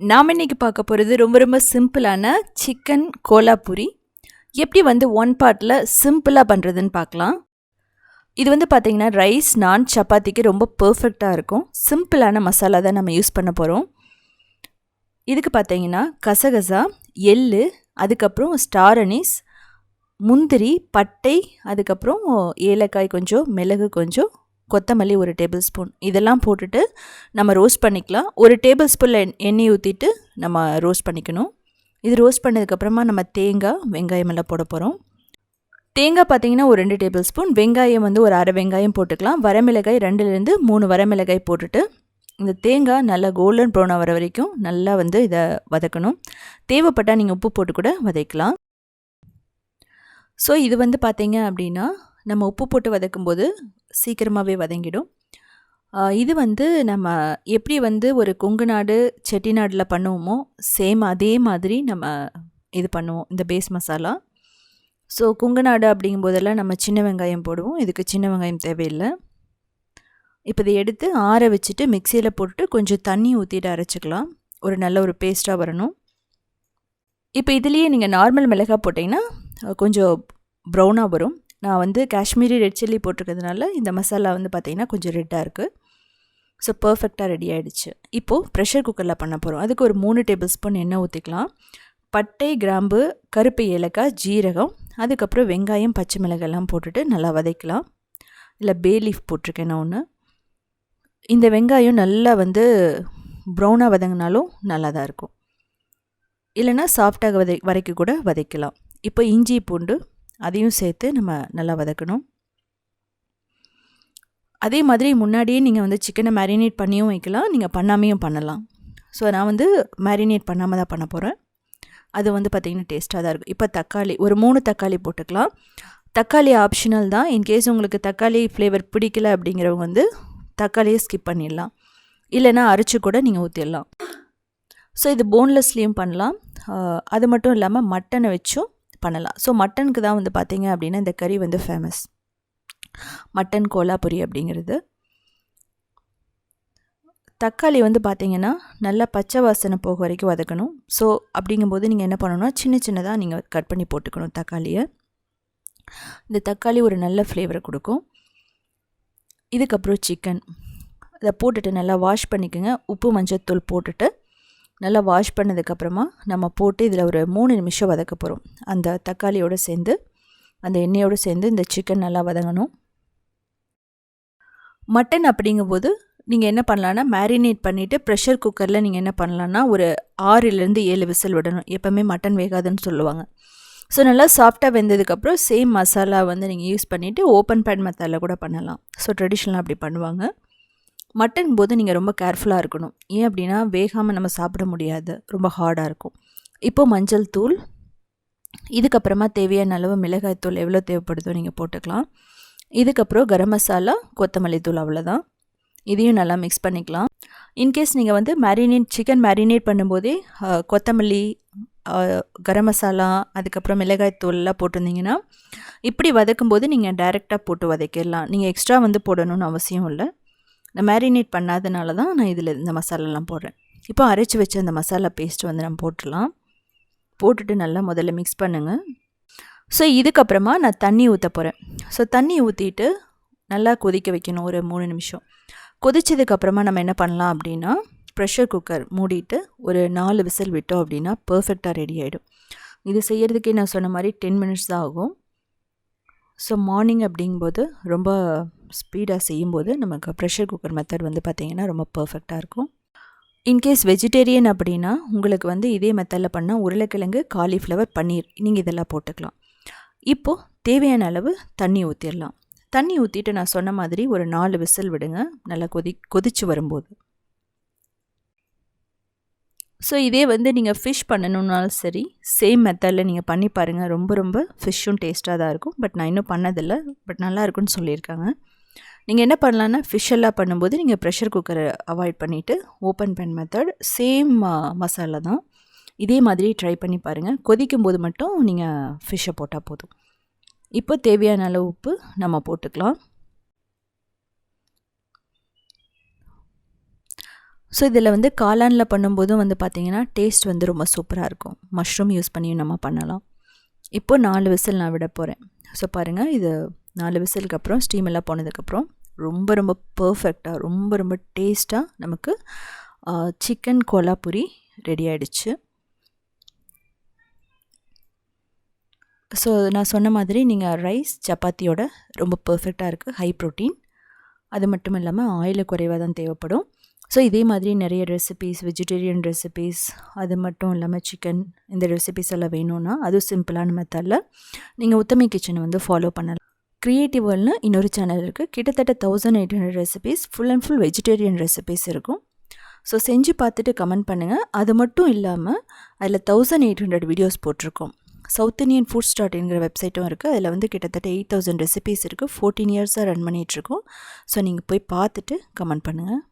நாம் இன்றைக்கி பார்க்க போகிறது ரொம்ப ரொம்ப சிம்பிளான சிக்கன் கோலாபூரி. எப்படி வந்து ஒன் பார்ட்டில் சிம்பிளாக பண்ணுறதுன்னு பார்க்கலாம். இது வந்து பார்த்திங்கன்னா ரைஸ் நான் சப்பாத்திக்கு ரொம்ப பர்ஃபெக்டாக இருக்கும். சிம்பிளான மசாலா தான் நம்ம யூஸ் பண்ண போகிறோம் இதுக்கு பார்த்தீங்கன்னா கசகசா எள் அதுக்கப்புறம் ஸ்டார் அனீஸ் முந்திரி பட்டை அதுக்கப்புறம் ஏலக்காய் கொஞ்சம் மிளகு கொஞ்சம் கொத்தமல்லி ஒரு டேபிள் ஸ்பூன் இதெல்லாம் போட்டுட்டு நம்ம ரோஸ்ட் பண்ணிக்கலாம். ஒரு டேபிள் ஸ்பூனில் எண்ணெய் ஊற்றிட்டு நம்ம ரோஸ்ட் பண்ணிக்கணும். இது ரோஸ்ட் பண்ணதுக்கப்புறமா நம்ம தேங்காய் வெங்காயம் எல்லாம் போட போகிறோம் தேங்காய் பார்த்தீங்கன்னா ஒரு ரெண்டு டேபிள் ஸ்பூன் வெங்காயம் வந்து ஒரு அரை வெங்காயம் போட்டுக்கலாம். வரமிளகாய் ரெண்டுலேருந்து மூணு வரமிளகாய் போட்டுட்டு இந்த தேங்காய் நல்லா கோல்டன் ப்ரௌனாக வர வரைக்கும் நல்லா வந்து இதை வதக்கணும். தேவைப்பட்டால் நீங்கள் உப்பு போட்டு கூட வதக்கலாம். ஸோ இது வந்து பார்த்தீங்க அப்படின்னா நம்ம உப்பு போட்டு வதக்கும்போது சீக்கிரமாகவே வதங்கிடும். இது வந்து நம்ம எப்படி வந்து ஒரு கொங்கு நாடு செட்டிநாடில் பண்ணுவோமோ சேம் அதே மாதிரி நம்ம இது பண்ணுவோம் இந்த பேஸ் மசாலா ஸோ கொங்கு நாடு அப்படிங்கும் அப்படிங்கும்போதெல்லாம் நம்ம சின்ன வெங்காயம் போடுவோம் இதுக்கு சின்ன வெங்காயம் தேவையில்லை. இப்போ இதை எடுத்து ஆற வச்சுட்டு மிக்சியில் போட்டு கொஞ்சம் தண்ணி ஊற்றிட்டு அரைச்சிக்கலாம். ஒரு நல்ல ஒரு பேஸ்ட்டாக வரணும். இப்போ இதுலேயே நீங்கள் நார்மல் மிளகாய் போட்டிங்கன்னா கொஞ்சம் ப்ரௌனாக வரும். நான் வந்து காஷ்மீரி ரெட் சில்லி போட்டிருக்கிறதுனால இந்த மசாலா வந்து பார்த்திங்கன்னா கொஞ்சம் ரெட்டாக இருக்குது ஸோ பர்ஃபெக்டாக ரெடி ஆகிடுச்சு இப்போது ப்ரெஷர் குக்கரில் பண்ண போகிறோம் அதுக்கு ஒரு மூணு டேபிள் ஸ்பூன் எண்ணெய் ஊற்றிக்கலாம் பட்டை கிராம்பு கருப்பு ஏலக்காய் ஜீரகம் அதுக்கப்புறம் வெங்காயம் பச்சை மிளகெல்லாம் போட்டுட்டு நல்லா வதக்கலாம். இல்லை பே லீஃப் போட்டிருக்கேன் நான் ஒன்று இந்த வெங்காயம் நல்லா வந்து ப்ரௌனாக வதங்கினாலும் நல்லா தான் இருக்கும் இல்லைனா சாஃப்டாக வதை வரைக்கும் கூட வதக்கலாம். இப்போ இஞ்சி பூண்டு அதையும் சேர்த்து நம்ம நல்லா வதக்கணும். அதே மாதிரி முன்னாடியே நீங்கள் வந்து சிக்கனை மேரினேட் பண்ணியும் வைக்கலாம். நீங்கள் பண்ணாமையும் பண்ணலாம். ஸோ நான் வந்து மேரினேட் பண்ணாமல் தான் பண்ண போகிறேன் அது வந்து பார்த்திங்கன்னா டேஸ்ட்டாக தான் இருக்கும். இப்போ தக்காளி ஒரு மூணு தக்காளி போட்டுக்கலாம். தக்காளி ஆப்ஷனல் தான். இன்கேஸ் உங்களுக்கு தக்காளி ஃப்ளேவர் பிடிக்கல அப்படிங்கிறவங்க வந்து தக்காளியை ஸ்கிப் பண்ணிடலாம். இல்லைனா அரைச்சி கூட நீங்கள் ஊற்றிடலாம் ஸோ இது போன்லெஸ்லேயும் பண்ணலாம். அது மட்டும் இல்லாமல் மட்டனை வச்சும் பண்ணலாம். ஸோ மட்டனுக்கு தான் வந்து பார்த்திங்க அப்படின்னா இந்த கறி வந்து ஃபேமஸ் மட்டன் கோலாபுரி அப்படிங்கிறது. தக்காளி வந்து பார்த்திங்கன்னா நல்லா பச்சை வாசனை போக வரைக்கும் வதக்கணும். ஸோ அப்படிங்கும்போது நீங்கள் என்ன பண்ணணும்னா சின்ன சின்னதாக நீங்கள் கட் பண்ணி போட்டுக்கணும் தக்காளியை. இந்த தக்காளி ஒரு நல்ல ஃப்ளேவரை கொடுக்கும். இதுக்கப்புறம் சிக்கன் அதை போட்டுட்டு நல்லா வாஷ் பண்ணிக்கோங்க. உப்பு மஞ்சள் தூள் போட்டுட்டு நல்லா வாஷ் பண்ணதுக்கப்புறமா நம்ம போட்டு இதில் ஒரு மூணு நிமிஷம் வதக்க போகிறோம் அந்த தக்காளியோடு சேர்ந்து அந்த எண்ணெயோடு சேர்ந்து இந்த சிக்கன் நல்லா வதங்கணும். மட்டன் அப்படிங்கும்போது நீங்கள் என்ன பண்ணலான்னா மேரினேட் பண்ணிவிட்டு ப்ரெஷர் குக்கரில் நீங்கள் என்ன பண்ணலான்னா ஒரு ஆறுலேருந்து ஏழு விசில் விடணும். எப்போவுமே மட்டன் வேகாதுன்னு சொல்லுவாங்க. ஸோ நல்லா சாஃப்டாக வெந்ததுக்கப்புறம் சேம் மசாலா வந்து நீங்கள் யூஸ் பண்ணிவிட்டு ஓப்பன் பேன் மத்தாலில் கூட பண்ணலாம். ஸோ ட்ரெடிஷ்னலாக அப்படி பண்ணுவாங்க. மட்டன் போது நீங்கள் ரொம்ப கேர்ஃபுல்லாக இருக்கணும். ஏன் அப்படின்னா வேகாமல் நம்ம சாப்பிட முடியாது. ரொம்ப ஹார்டாக இருக்கும். இப்போது மஞ்சள் தூள் இதுக்கப்புறமா தேவையான அளவு மிளகாய் தூள் எவ்வளோ தேவைப்படுதோ நீங்கள் போட்டுக்கலாம். இதுக்கப்புறம் கரம் மசாலா கொத்தமல்லி தூள் அவ்வளோதான் இதையும் நல்லா மிக்ஸ் பண்ணிக்கலாம். இன்கேஸ் நீங்கள் வந்து மேரினேட் சிக்கன் மேரினேட் பண்ணும்போதே கொத்தமல்லி கரம் மசாலா அதுக்கப்புறம் மிளகாய் தூள்லாம் போட்டிருந்தீங்கன்னா இப்படி வதக்கும் போது நீங்கள் டைரெக்டாக போட்டு வதக்கிடலாம். நீங்கள் எக்ஸ்ட்ரா வந்து போடணும்னு அவசியம் இல்லை. நான் மேரினேட் பண்ணாதனால தான் நான் இதில் இந்த மசாலாலாம் போடுறேன். இப்போ அரைச்சி வச்ச அந்த மசாலா பேஸ்ட்டு வந்து நம்ம போட்டுடலாம். போட்டுட்டு நல்லா முதல்ல மிக்ஸ் பண்ணுங்கள் ஸோ இதுக்கப்புறமா நான் தண்ணி ஊற்ற போகிறேன் ஸோ தண்ணி ஊற்றிட்டு நல்லா கொதிக்க வைக்கணும் ஒரு மூணு நிமிஷம். கொதிச்சதுக்கப்புறமா நம்ம என்ன பண்ணலாம் அப்படின்னா ப்ரெஷர் குக்கர் மூடிட்டு ஒரு நாலு விசில் விட்டோம் அப்படின்னா பர்ஃபெக்டாக ரெடி ஆகிடும் இது செய்கிறதுக்கே நான் சொன்ன மாதிரி டென் மினிட்ஸ் தான் ஆகும். ஸோ மார்னிங் அப்படிங்கும்போது ரொம்ப ஸ்பீடாக செய்யும்போது நமக்கு ப்ரெஷர் குக்கர் மெத்தட் வந்து பார்த்திங்கன்னா ரொம்ப பர்ஃபெக்டாக இருக்கும். இன்கேஸ் வெஜிடேரியன் அப்படின்னா உங்களுக்கு வந்து இதே மெத்தடில் பண்ணால் உருளைக்கிழங்கு காலிஃப்ளவர் பன்னீர் நீங்கள் இதெல்லாம் போட்டுக்கலாம். இப்போது தேவையான அளவு தண்ணி ஊற்றிடலாம் தண்ணி ஊற்றிட்டு நான் சொன்ன மாதிரி ஒரு நாலு விசில் விடுங்க. நல்லா கொதி கொதித்து வரும்போது. ஸோ இதே வந்து நீங்கள் ஃபிஷ் பண்ணணுன்னாலும் சரி சேம் மெத்தடில் நீங்கள் பண்ணி பாருங்கள் ரொம்ப ரொம்ப ஃபிஷ்ஷும் டேஸ்ட்டாக தான் இருக்கும். பட் நான் இன்னும் பண்ணதில்லை. பட் நல்லாயிருக்குன்னு சொல்லியிருக்காங்க. நீங்கள் என்ன பண்ணலான்னா ஃபிஷ் எல்லாம் பண்ணும்போது நீங்கள் ப்ரெஷர் குக்கரை அவாய்ட் பண்ணிவிட்டு open pan method same masala தான். இதே மாதிரி ட்ரை பண்ணி பாருங்கள் கொதிக்கும் போது மட்டும் நீங்கள் ஃபிஷ்ஷை போட்டால் போதும். இப்போ தேவையான அளவு உப்பு நம்ம போட்டுக்கலாம். ஸோ இதில் வந்து காளானில் பண்ணும்போதும் வந்து பார்த்திங்கன்னா டேஸ்ட் வந்து ரொம்ப சூப்பராக இருக்கும். மஷ்ரூம் யூஸ் பண்ணியும் நம்ம பண்ணலாம். இப்போ நாலு விசில் நான் விட போகிறேன் ஸோ பாருங்கள் இது நாலு விசிலுக்கு அப்புறம் ஸ்டீம் எல்லாம் போனதுக்கப்புறம் ரொம்ப ரொம்ப பர்ஃபெக்டாக ரொம்ப ரொம்ப டேஸ்ட்டாக நமக்கு சிக்கன் கோலாபுரி ரெடி ஆகிடுச்சு ஸோ நான் சொன்ன மாதிரி நீங்கள் ரைஸ் சப்பாத்தியோட ரொம்ப பர்ஃபெக்டாக இருக்குது ஹை ப்ரோட்டீன் அது மட்டும் இல்லாமல் ஆயில் குறைவாக தான் தேவைப்படும். ஸோ இதே மாதிரி நிறைய ரெசிபீஸ் வெஜிடேரியன் ரெசிபீஸ் அது மட்டும் இல்லாமல் சிக்கன் இந்த ரெசிபீஸ் எல்லாம் வேணும்னா அதுவும் சிம்பிளான மெத்தடில் நீங்கள் உத்தமி கிச்சனை வந்து ஃபாலோ பண்ணலாம். க்ரியேட்டிவ் வேர்ல்னு இன்னொரு சேனல் இருக்குது கிட்டத்தட்ட thousand eight hundred recipes full and full vegetarian recipes இருக்கும். ஸோ செஞ்சு பார்த்துட்டு கமெண்ட் பண்ணுங்கள் அது மட்டும் இல்லாமல் அதில் தௌசண்ட் எயிட் ஹண்ட்ரட் வீடியோஸ் போட்டிருக்கோம். சவுத் இந்தியன் ஃபுட் ஸ்டார்ட்ங்கிற வெப்சைட்டும் இருக்குது அதில் வந்து கிட்டத்தட்ட எயிட் தௌசண்ட் ரெசிபீஸ் இருக்குது ஃபோர்டீன் இயர்ஸாக ரன் பண்ணிகிட்ருக்கோம் ஸோ நீங்கள் போய் பார்த்துட்டு கமெண்ட் பண்ணுங்கள்